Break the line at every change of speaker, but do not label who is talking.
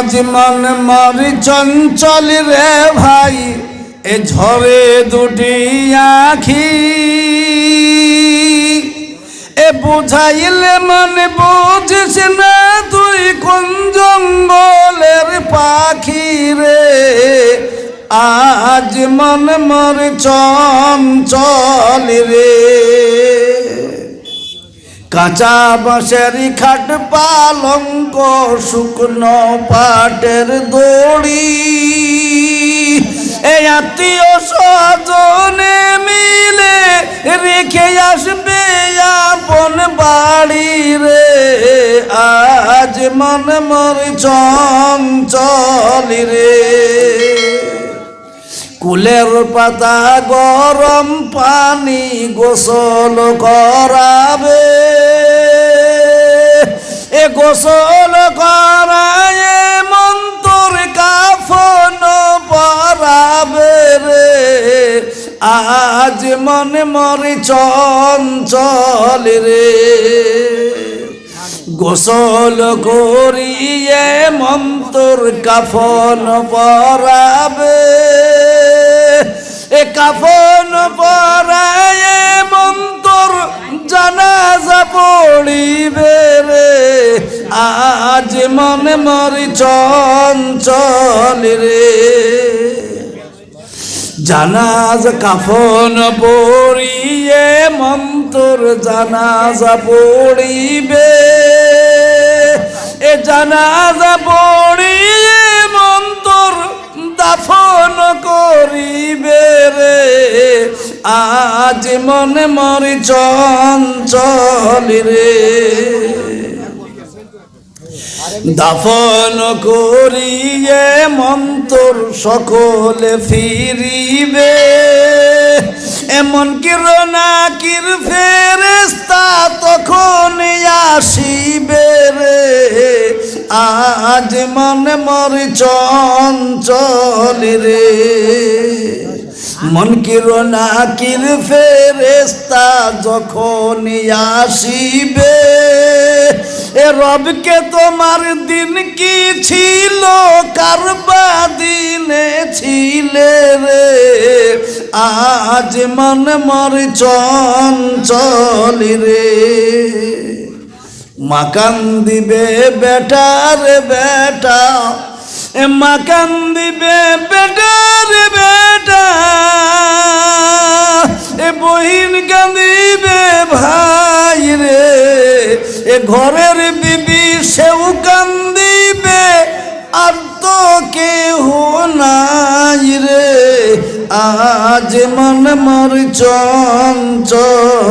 আজ মন মরি চঞ্চল রে ভাই, এ ঝরে দুটি আখি। এ বুঝাইলে মনে বুঝিস না তুই কোন জঙ্গলের পাখি রে। আজ মন মর চঞ্চল রে। কাঁচা বাঁশের খাট পালঙ্ক শুকনো পাটের দড়ি। এই আত্মীয় স্বজনে মিলে রেখে আসবে আপন বাড়ি রে। আজ মন মর চঞ্চল রে। কুলের পাতা গরম পানি গোসল করাবে। এ গোসল করায় মন্তর কাফন পরাবে রে। আজ মনে মরে চঞ্চল রে। গোসল করিয়ে মন্তর কাফন পরাবে। এ কাফন পরায়ে আজ মনে মরি চঞ্চল রে। জানাজ কাফন পড়িয়ে মন্তর জানাজা পড়িবে। এ জানাজা পড়িয়ে মন্তর দাফন করিবে রে। আজ মনে মরি চঞ্চল রে। দাফন করিয়ে মন্তর সকলে ফিরিবে। এমন কিরণাকির ফেরেস্তা তখন আসিবে রে। আজ মনে মর চঞ্চল রে। মন কিরণাকির ফেরেস্তা যখন আসিবে এ রবকে তোমার দিন কি ছিল? কারবা দিনে ছিলে রে? আজ মন মর চঞ্চল রে। মাকান দিবে বেটার বেটা মাকান দিবে বেটা ঘরের বিবি সেও কান্দিবে আর তো কেহ নাই রে। আজ মন মর চঞ্চল।